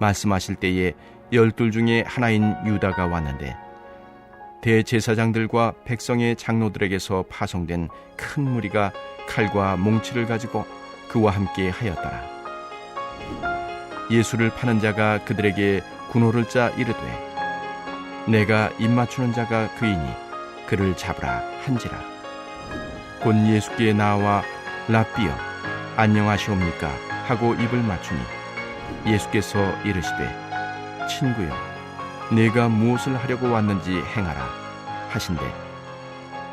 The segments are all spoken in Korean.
말씀하실 때에 열둘 중에 하나인 유다가 왔는데 대제사장들과 백성의 장로들에게서 파송된 큰 무리가 칼과 몽치를 가지고 그와 함께 하였더라. 예수를 파는 자가 그들에게 군호를 짜 이르되 내가 입맞추는 자가 그이니 그를 잡으라 한지라. 곧 예수께 나와 라삐여 안녕하시옵니까 하고 입을 맞추니 예수께서 이르시되 친구여 내가 무엇을 하려고 왔는지 행하라 하신대.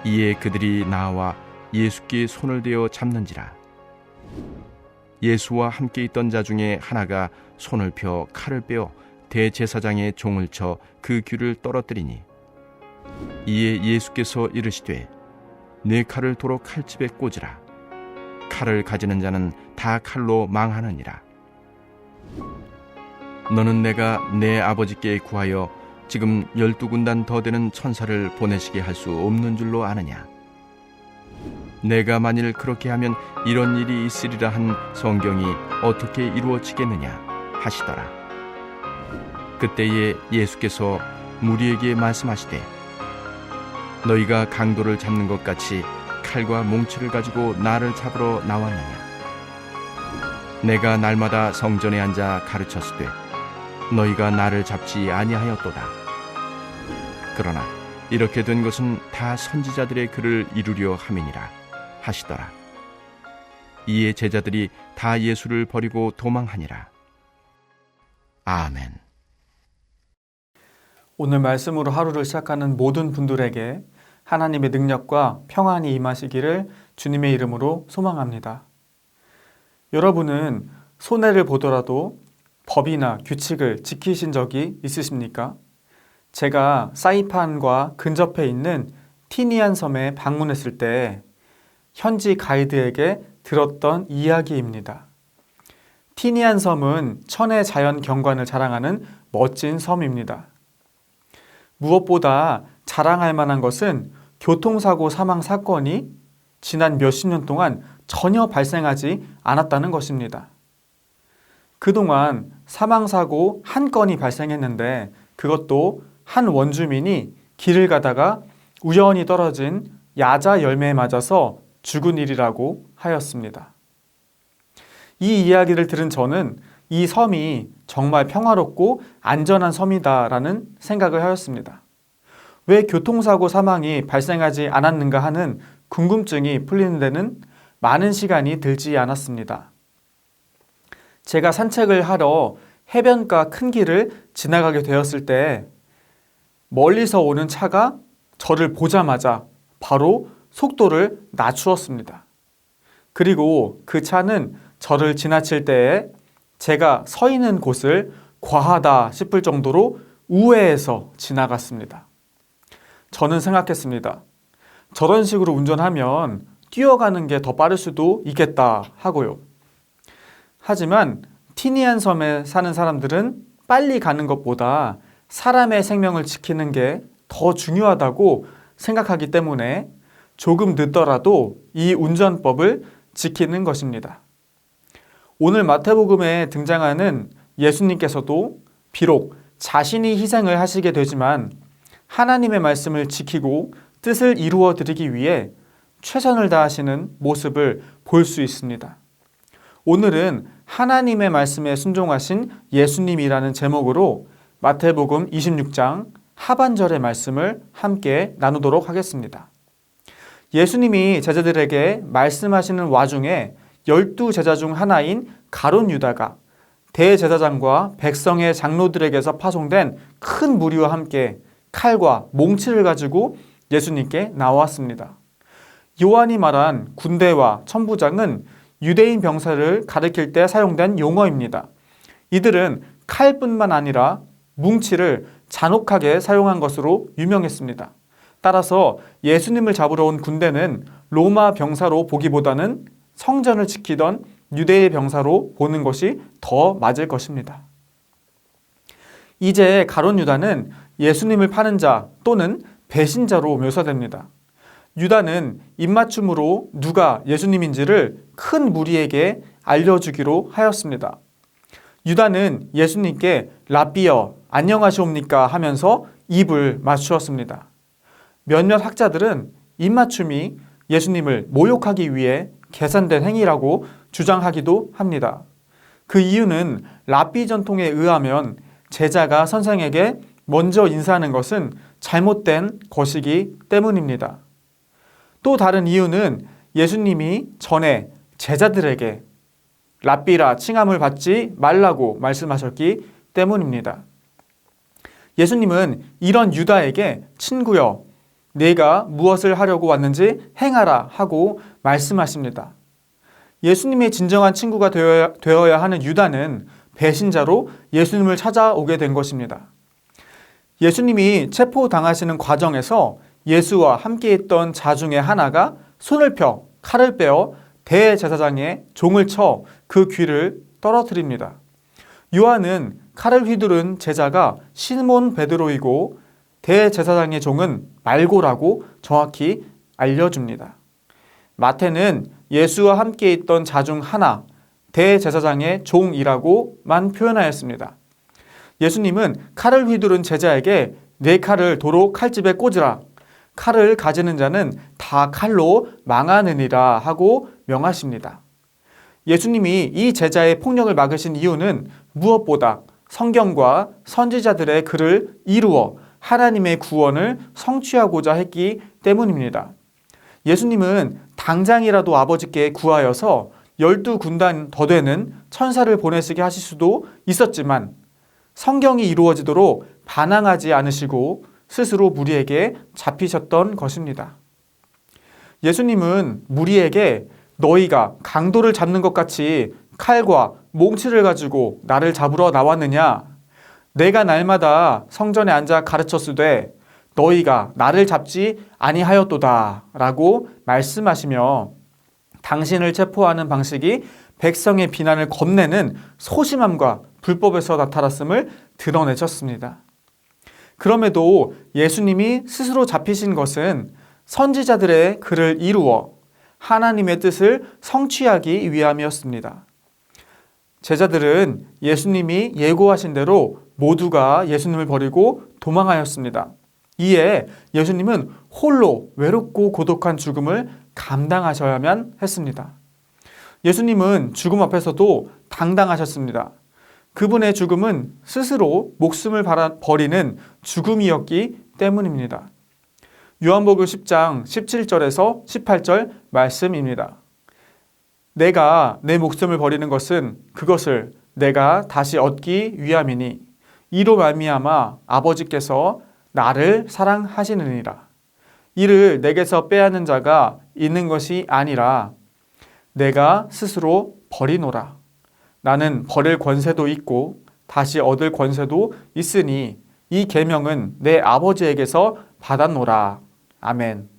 이에 그들이 나와 예수께 손을 대어 잡는지라. 예수와 함께 있던 자 중에 하나가 손을 펴 칼을 빼어 대제사장의 종을 쳐 그 귀를 떨어뜨리니. 이에 예수께서 이르시되 내 칼을 도로 칼집에 꽂으라. 칼을 가지는 자는 다 칼로 망하느니라 너는 내가 내 아버지께 구하여 지금 열두 군단 더 되는 천사를 보내시게 할 수 없는 줄로 아느냐? 내가 만일 그렇게 하면 이런 일이 있으리라 한 성경이 어떻게 이루어지겠느냐 하시더라. 그때에 예수께서 무리에게 말씀하시되 너희가 강도를 잡는 것 같이 칼과 몽치를 가지고 나를 잡으러 나왔느냐 내가 날마다 성전에 앉아 가르쳤으되 너희가 나를 잡지 아니하였도다. 그러나 이렇게 된 것은 다 선지자들의 글을 이루려 함이니라 하시더라. 이에 제자들이 다 예수를 버리고 도망하니라. 아멘. 오늘 말씀으로 하루를 시작하는 모든 분들에게 하나님의 능력과 평안이 임하시기를 주님의 이름으로 소망합니다. 여러분은 손해를 보더라도 법이나 규칙을 지키신 적이 있으십니까? 제가 사이판과 근접해 있는 티니안 섬에 방문했을 때 현지 가이드에게 들었던 이야기입니다. 티니안 섬은 천혜 자연 경관을 자랑하는 멋진 섬입니다. 무엇보다 자랑할 만한 것은 교통사고 사망 사건이 지난 몇십 년 동안 전혀 발생하지 않았다는 것입니다. 그동안 사망사고 한 건이 발생했는데 그것도 한 원주민이 길을 가다가 우연히 떨어진 야자 열매에 맞아서 죽은 일이라고 하였습니다. 이 이야기를 들은 저는 이 섬이 정말 평화롭고 안전한 섬이다라는 생각을 하였습니다. 왜 교통사고 사망이 발생하지 않았는가 하는 궁금증이 풀리는 데는 많은 시간이 들지 않았습니다. 제가 산책을 하러 해변가 큰 길을 지나가게 되었을 때 멀리서 오는 차가 저를 보자마자 바로 속도를 낮추었습니다. 그리고 그 차는 저를 지나칠 때에 제가 서 있는 곳을 과하다 싶을 정도로 우회해서 지나갔습니다. 저는 생각했습니다. 저런 식으로 운전하면 뛰어가는 게 더 빠를 수도 있겠다 하고요. 하지만 티니안 섬에 사는 사람들은 빨리 가는 것보다 사람의 생명을 지키는 게 더 중요하다고 생각하기 때문에 조금 늦더라도 이 운전법을 지키는 것입니다. 오늘 마태복음에 등장하는 예수님께서도 비록 자신이 희생을 하시게 되지만 하나님의 말씀을 지키고 뜻을 이루어 드리기 위해 최선을 다하시는 모습을 볼 수 있습니다. 오늘은 하나님의 말씀에 순종하신 예수님이라는 제목으로 마태복음 26장 하반절의 말씀을 함께 나누도록 하겠습니다. 예수님이 제자들에게 말씀하시는 와중에 열두 제자 중 하나인 가론 유다가 대제사장과 백성의 장로들에게서 파송된 큰 무리와 함께 칼과 몽치를 가지고 예수님께 나왔습니다. 요한이 말한 군대와 천부장은 유대인 병사를 가리킬 때 사용된 용어입니다. 이들은 칼뿐만 아니라 뭉치를 잔혹하게 사용한 것으로 유명했습니다. 따라서 예수님을 잡으러 온 군대는 로마 병사로 보기보다는 성전을 지키던 유대의 병사로 보는 것이 더 맞을 것입니다. 이제 가론 유다는 예수님을 파는 자 또는 배신자로 묘사됩니다. 유다는 입맞춤으로 누가 예수님인지를 큰 무리에게 알려주기로 하였습니다. 유다는 예수님께 라비어 안녕하시옵니까 하면서 입을 맞추었습니다. 몇몇 학자들은 입맞춤이 예수님을 모욕하기 위해 계산된 행위라고 주장하기도 합니다. 그 이유는 라비 전통에 의하면 제자가 선생에게 먼저 인사하는 것은 잘못된 것이기 때문입니다. 또 다른 이유는 예수님이 전에 제자들에게 랍비라 칭함을 받지 말라고 말씀하셨기 때문입니다. 예수님은 이런 유다에게 친구여, 내가 무엇을 하려고 왔는지 행하라 하고 말씀하십니다. 예수님의 진정한 친구가 되어야, 되어야 하는 유다는 배신자로 예수님을 찾아오게 된 것입니다. 예수님이 체포당하시는 과정에서 예수와 함께 있던 자 중에 하나가 손을 펴 칼을 빼어 대제사장의 종을 쳐 그 귀를 떨어뜨립니다. 요한은 칼을 휘두른 제자가 시몬 베드로이고 대제사장의 종은 말고라고 정확히 알려줍니다. 마태는 예수와 함께 있던 자 중 하나, 대제사장의 종이라고만 표현하였습니다. 예수님은 칼을 휘두른 제자에게 내 칼을 도로 칼집에 꽂으라. 칼을 가지는 자는 다 칼로 망하느니라 하고 명하십니다. 예수님이 이 제자의 폭력을 막으신 이유는 무엇보다 성경과 선지자들의 글을 이루어 하나님의 구원을 성취하고자 했기 때문입니다. 예수님은 당장이라도 아버지께 구하여서 열두 군단 더 되는 천사를 보내시게 하실 수도 있었지만 성경이 이루어지도록 반항하지 않으시고 스스로 무리에게 잡히셨던 것입니다. 예수님은 무리에게 너희가 강도를 잡는 것 같이 칼과 몽치를 가지고 나를 잡으러 나왔느냐? 내가 날마다 성전에 앉아 가르쳤으되 너희가 나를 잡지 아니하였도다 라고 말씀하시며 당신을 체포하는 방식이 백성의 비난을 겁내는 소심함과 불법에서 나타났음을 드러내셨습니다. 그럼에도 예수님이 스스로 잡히신 것은 선지자들의 글을 이루어 하나님의 뜻을 성취하기 위함이었습니다. 제자들은 예수님이 예고하신 대로 모두가 예수님을 버리고 도망하였습니다. 이에 예수님은 홀로 외롭고 고독한 죽음을 감당하셔야만 했습니다. 예수님은 죽음 앞에서도 당당하셨습니다. 그분의 죽음은 스스로 목숨을 버리는 죽음이었기 때문입니다. 요한복음 10장 17절에서 18절 말씀입니다. 내가 내 목숨을 버리는 것은 그것을 내가 다시 얻기 위함이니 이로 말미암아 아버지께서 나를 사랑하시느니라. 이를 내게서 빼앗는 자가 있는 것이 아니라 내가 스스로 버리노라. 나는 버릴 권세도 있고 다시 얻을 권세도 있으니 이 계명은 내 아버지에게서 받았노라. 아멘.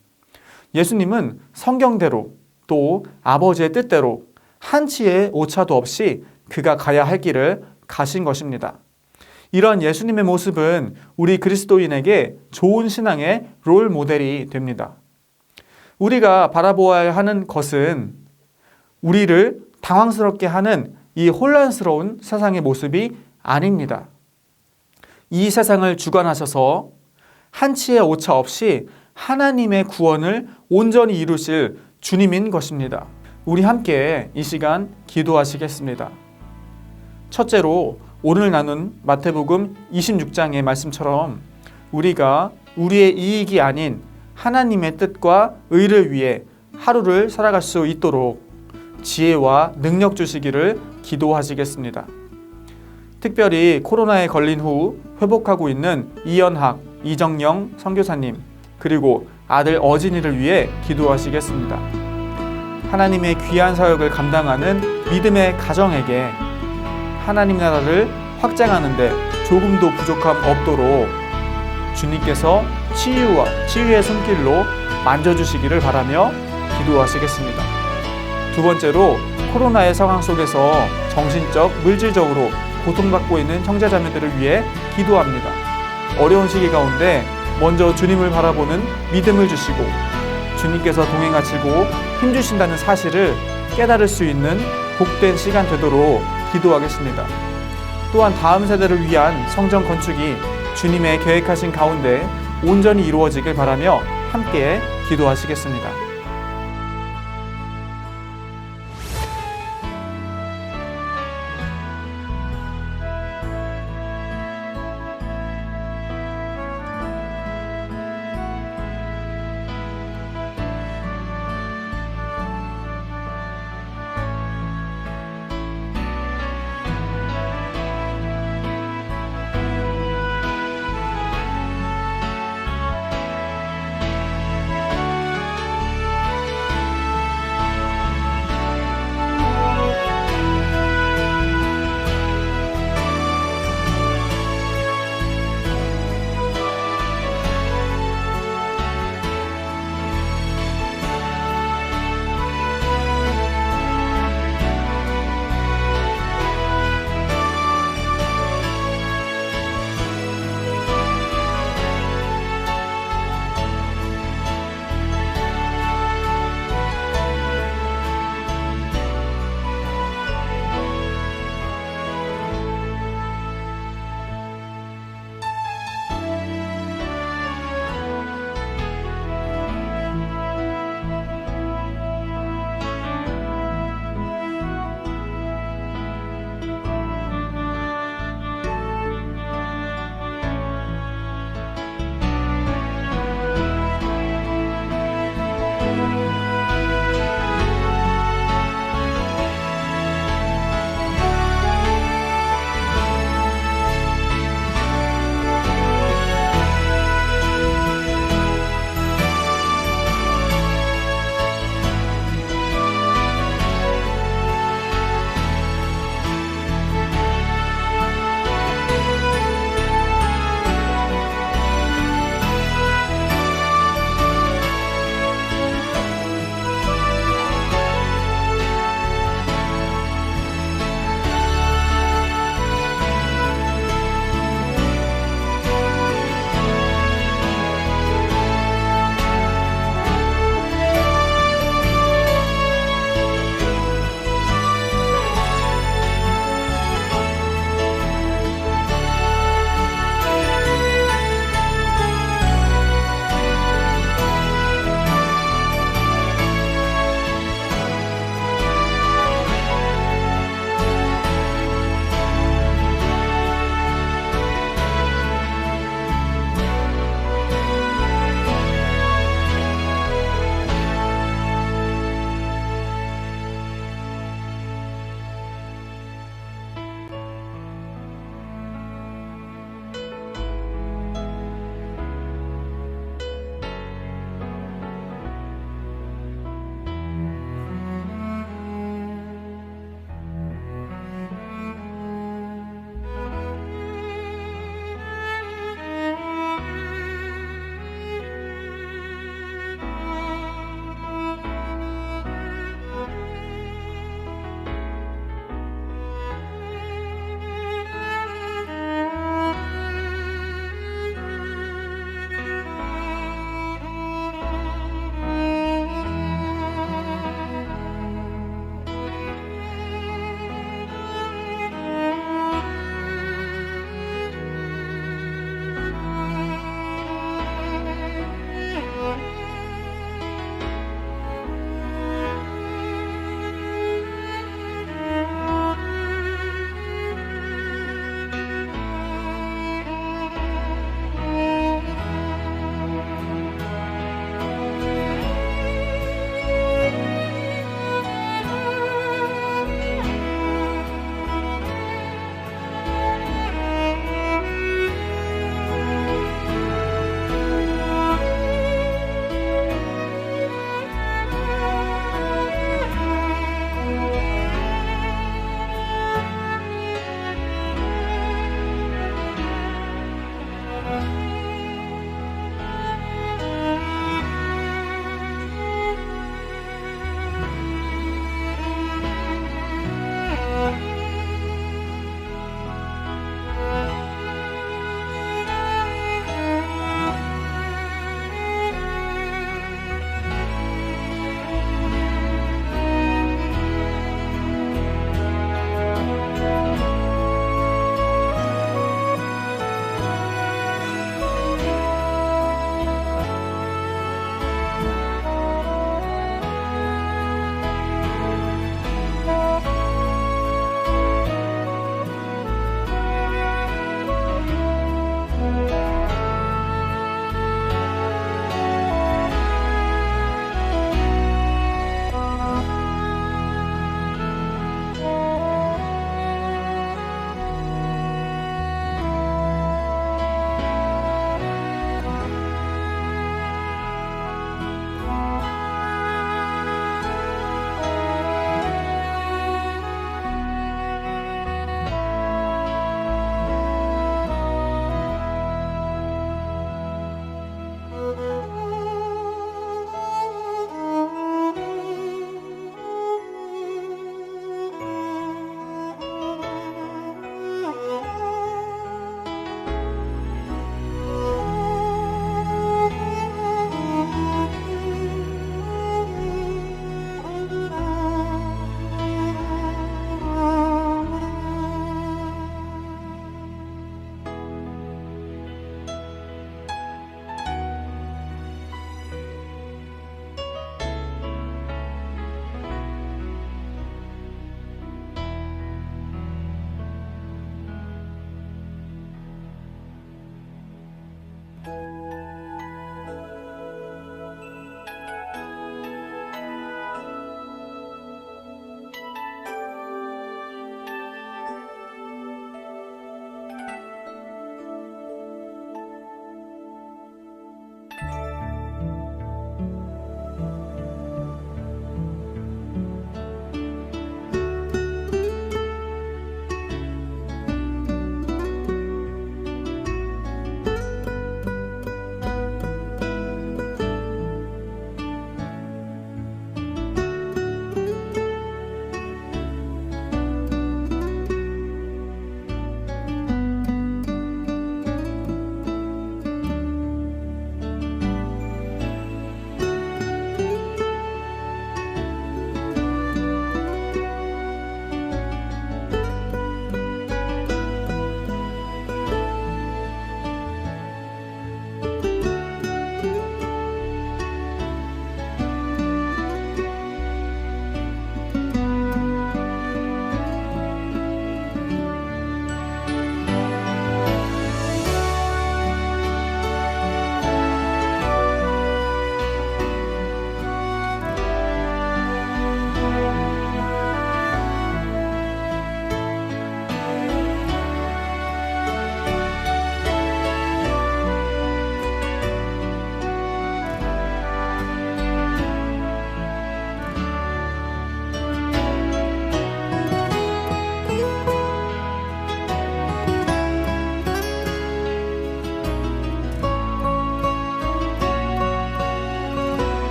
예수님은 성경대로 또 아버지의 뜻대로 한치의 오차도 없이 그가 가야 할 길을 가신 것입니다. 이런 예수님의 모습은 우리 그리스도인에게 좋은 신앙의 롤 모델이 됩니다. 우리가 바라보아야 하는 것은 우리를 당황스럽게 하는 이 혼란스러운 세상의 모습이 아닙니다. 이 세상을 주관하셔서 한치의 오차 없이 하나님의 구원을 온전히 이루실 주님인 것입니다. 우리 함께 이 시간 기도하시겠습니다. 첫째로 오늘 나눈 마태복음 26장의 말씀처럼 우리가 우리의 이익이 아닌 하나님의 뜻과 의를 위해 하루를 살아갈 수 있도록 지혜와 능력 주시기를 기도하시겠습니다. 특별히 코로나에 걸린 후 회복하고 있는 이연학, 이정영 선교사님, 그리고 아들 어진이를 위해 기도하시겠습니다. 하나님의 귀한 사역을 감당하는 믿음의 가정에게 하나님 나라를 확장하는데 조금도 부족함 없도록 주님께서 치유와 치유의 손길로 만져주시기를 바라며 기도하시겠습니다. 두 번째로 코로나의 상황 속에서 정신적, 물질적으로 고통받고 있는 형제자매들을 위해 기도합니다. 어려운 시기 가운데 먼저 주님을 바라보는 믿음을 주시고 주님께서 동행하시고 힘주신다는 사실을 깨달을 수 있는 복된 시간 되도록 기도하겠습니다. 또한 다음 세대를 위한 성전 건축이 주님의 계획하신 가운데 온전히 이루어지길 바라며 함께 기도하시겠습니다.